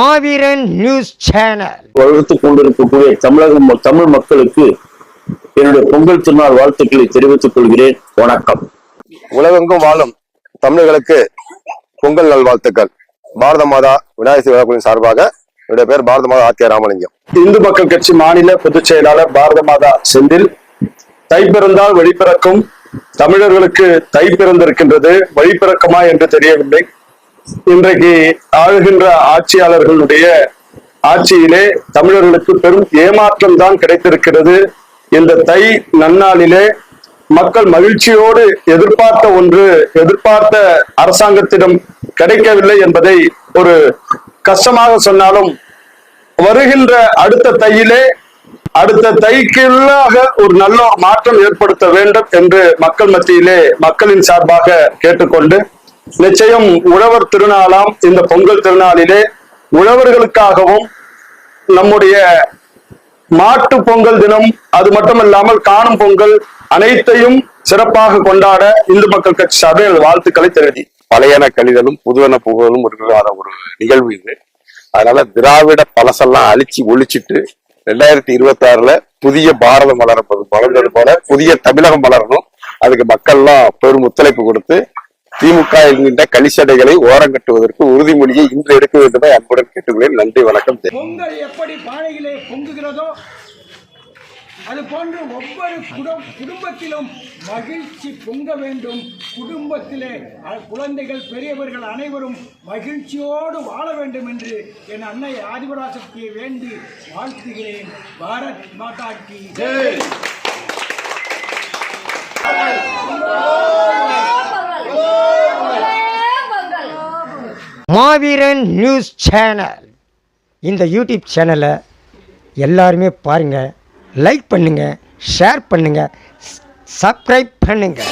மாவீரன் news channel. வளர்த்து கொண்டிருக்கக்கூடிய தமிழக தமிழ் மக்களுக்கு என்னுடைய பொங்கல் திருநாள் வாழ்த்துக்களை தெரிவித்துக் கொள்கிறேன். வணக்கம். உலகெங்கும் வாழும் தமிழர்களுக்கு பொங்கல் நல்வாழ்த்துக்கள். பாரத மாதா விநாயகர் விழாக்குழுவின் சார்பாக என்னுடைய பேர் பாரத மாதா ஆத்திய ராமலிங்கம். இந்து மக்கள் கட்சி மாநில பொதுச் செயலாளர் பாரத மாதா செந்தில் தை பிறந்தால் வழிபிறக்கும் தமிழர்களுக்கு தை பிறந்திருக்கின்றது வழிபிறக்குமா என்று தெரியவில்லை. இன்றைக்கு ஆளுகின்ற ஆட்சியாளர்களுடைய ஆட்சியிலே தமிழர்களுக்கு பெரும் ஏமாற்றம் தான் கிடைத்திருக்கிறது. இந்த தை நன்னாளிலே மக்கள் மகிழ்ச்சியோடு எதிர்பார்த்த ஒன்று எதிர்பார்த்த அரசாங்கத்திடம் கிடைக்கவில்லை என்பதை ஒரு கஷ்டமாக சொன்னாலும் வருகின்ற அடுத்த தையிலே அடுத்த தைக்குள்ளாக ஒரு நல்ல மாற்றம் ஏற்படுத்த வேண்டும் என்று மக்கள் மத்தியிலே மக்களின் சார்பாக கேட்டுக்கொண்டு நிச்சயம் உழவர் திருநாளாம் இந்த பொங்கல் திருநாளிலே உழவர்களுக்காகவும் நம்முடைய மாட்டு பொங்கல் தினம் அது மட்டுமல்லாமல் காணும் பொங்கல் அனைத்தையும் சிறப்பாக கொண்டாட இந்து மக்கள் கட்சி சார்பில் வாழ்த்துக்களை தெரிவி பழையன கழிதலும் புதுவன புகழும் இருக்கிற ஒரு நிகழ்வு இது. அதனால திராவிட பழசெல்லாம் அழிச்சு ஒழிச்சிட்டு ரெண்டாயிரத்தி இருபத்தி ஆறுல புதிய பாரதம் வளர்ப்பது வளர்ந்தது போல புதிய தமிழகம் வளரணும். அதுக்கு மக்கள்லாம் பெரும் ஒத்துழைப்பு கொடுத்து திமுக என்கின்ற கலிசடைகளை ஓரங்கட்டுவதற்கு உறுதிமொழியை இன்று எடுக்க வேண்டுமே? அன்புடன் கேட்டுக்கொள்கிறேன். நன்றி வணக்கம். பொங்கல் எப்படி பானையிலே பொங்குகிறதோ அது போன்று ஒவ்வொரு குடும் குடும்பத்திலும் மகிழ்ச்சி பொங்க வேண்டும். குடும்பத்திலே குழந்தைகள் பெரியவர்கள் அனைவரும் மகிழ்ச்சியோடு வாழ வேண்டும் என்று என் அன்னை ஆதிபராசக்தியை வேண்டி வாழ்த்துகிறேன். பாரத் மாதா மாவீரன் நியூஸ் சேனல். இந்த யூடியூப் சேனலை எல்லாருமே பாருங்கள் லைக் பண்ணுங்கள் ஷேர் பண்ணுங்கள் சப்ஸ்கிரைப் பண்ணுங்கள்